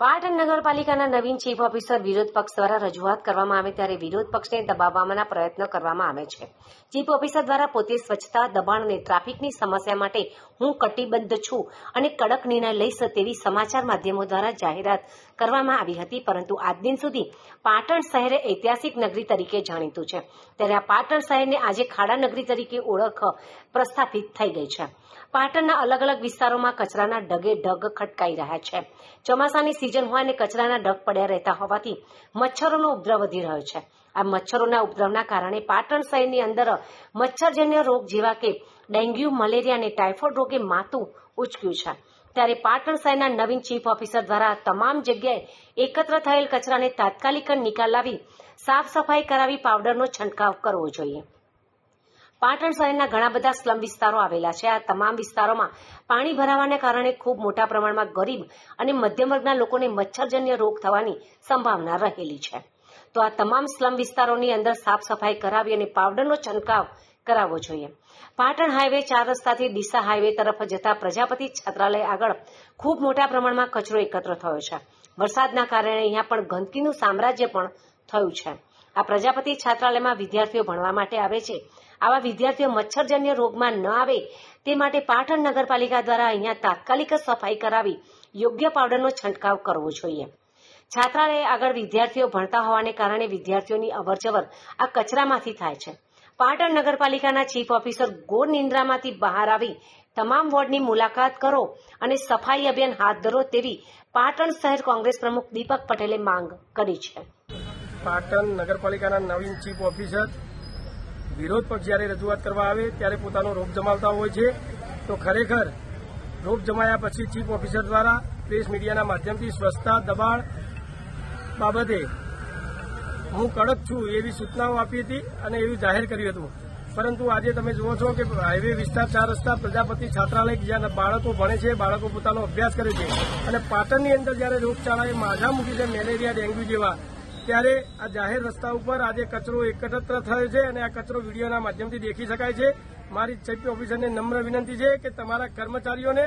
પાટણ નગરપાલિકાના નવીન chief officer વિરોધ પક્ષ દ્વારા રજૂઆત કરવામાં આવે ત્યારે વિરોધ પક્ષને દબાવવાના પ્રયત્ન કરવામાં આવે છે. ચીફ ઓફિસર દ્વારા પોતે સ્વચ્છતા, દબાણ અને ટ્રાફિકની સમસ્યા માટે હું કટિબદ્ધ છું અને કડક નિર્ણય લઈશ તેવી સમાચાર માધ્યમો દ્વારા જાહેરાત કરવામાં આવી હતી, પરંતુ આજ દિન સુધી પાટણ શહેર ઐતિહાસિક નગરી તરીકે જાણીતું છે. ત્યારે આ પાટણ શહેરને આજે ખાડા નગરી તરીકે ઓળખ પ્રસ્થાપિત થઈ ગઈ છે. પાટણના અલગ અલગ વિસ્તારોમાં કચરાના ઢગે ઢગ ખટકાઈ રહ્યા છે. ચોમાસાની સિઝન હોય અને કચરાના ઢગ પડ્યા રહેતા હોવાથી મચ્છરોનો ઉપદ્રવ વધી રહ્યો છે. આ મચ્છરોના ઉપદ્રવના કારણે પાટણ શહેરની અંદર મચ્છરજન્ય રોગ જેવા કે ડેન્ગ્યુ, મલેરિયા અને ટાઇફોઇડ રોગે માથું ઉચક્યું છે. ત્યારે પાટણ શહેરના નવીન ચીફ ઓફિસર દ્વારા તમામ જગ્યાએ એકત્ર થયેલ કચરાને તાત્કાલિક નિકાલ લાવી સાફ સફાઈ કરાવી પાવડરનો છંટકાવ કરવો જોઈએ. પાટણ શહેરના ઘણા બધા સ્લમ વિસ્તારો આવેલા છે. આ તમામ વિસ્તારોમાં પાણી ભરાવાને કારણે ખૂબ મોટા પ્રમાણમાં ગરીબ અને મધ્યમ વર્ગના લોકોને મચ્છરજન્ય રોગ થવાની સંભાવના રહેલી છે. તો આ તમામ સ્લમ વિસ્તારોની અંદર સાફ સફાઈ કરાવી અને પાવડરનો છંટકાવ કરાવવો જોઈએ. પાટણ હાઈવે ચાર રસ્તાથી ડીસા હાઈવે તરફ જતા પ્રજાપતિ છાત્રાલય આગળ ખૂબ મોટા પ્રમાણમાં કચરો એકત્ર થયો છે. વરસાદના કારણે અહીંયા પણ ગંદકીનું સામ્રાજ્ય પણ થયું છે. આ પ્રજાપતિ છાત્રાલયમાં વિદ્યાર્થીઓ ભણવા માટે આવે છે. આવા વિદ્યાર્થીઓ મચ્છરજન્ય રોગમાં ન આવે તે માટે પાટણ નગરપાલિકા દ્વારા અહીંયા તાત્કાલિક સફાઈ કરાવી યોગ્ય પાવડરનો છંટકાવ કરવો જોઈએ. છાત્રાલય આગળ વિદ્યાર્થીઓ ભણતા હોવાને કારણે વિદ્યાર્થીઓની અવરજવર આ કચરામાંથી થાય છે. પાટણ નગરપાલિકાના ચીફ ઓફિસર ગોર નિંદ્રામાંથી બહાર આવી તમામ વોર્ડની મુલાકાત કરો અને સફાઈ અભિયાન હાથ ધરો તેવી પાટણ શહેર કોંગ્રેસ પ્રમુખ દીપક પટેલે માંગ કરી છે. પાટણ નગરપાલિકાના નવીન ચીફ ઓફિસર વિરોધ પક્ષ જ્યારે રજૂઆત કરવા આવે ત્યારે પોતાનો રોપ જમાવતા હોય છે. તો ખરેખર રોપ જમાયા પછી ચીફ ઓફિસર દ્વારા પ્રેસ મીડિયાના માધ્યમથી સ્વચ્છતા, દબાણ બાબતે હું કડક છું એવી સૂચનાઓ આપી હતી અને એવું જાહેર કર્યું હતું. પરંતુ આજે તમે જુઓ છો કે હાઈવે વિસ્તાર ચાર રસ્તા, પ્રજાપતિ છાત્રાલય જ્યાં બાળકો ભણે છે, બાળકો પોતાનો અભ્યાસ કરે છે. અને પાટણની અંદર જ્યારે રોગચાળાએ માઝા મૂકી છે મેલેરિયા, ડેન્ગ્યુ જેવા ત્યારે આ જાહેર રસ્તા ઉપર આજે કચરો એકત્ર થયો છે અને આ કચરો વિડીયોના માધ્યમથી દેખી શકાય છે. મારી ચેપી ઓફિસરને નમ્ર વિનંતી છે કે તમારા કર્મચારીઓને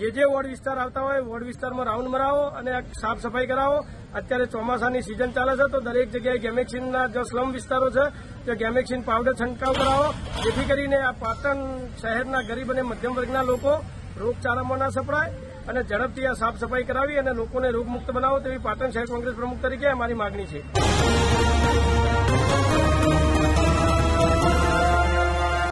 જે જે વોર્ડ વિસ્તાર આવતા હોય વોર્ડ વિસ્તારમાં રાઉન્ડ મરાવો અને સાફ સફાઈ કરાવો. અત્યારે ચોમાસાની સિઝન ચાલે છે તો દરેક જગ્યાએ ગેમેક્સિનના જે સ્લમ વિસ્તારો છે તે ગેમેક્સિન પાવડર છંટકાવ કરાવો. જેથી કરીને આ પાટણ શહેરના ગરીબ અને મધ્યમ વર્ગના લોકો રોગચાળામાં ના સપડાય. અને ઝડપથી આ સાફ સફાઈ કરાવી અને લોકોને રોગમુક્ત બનાવો તેવી પાટણ શહેર કોંગ્રેસ પ્રમુખ તરીકે અમારી માગણી છે.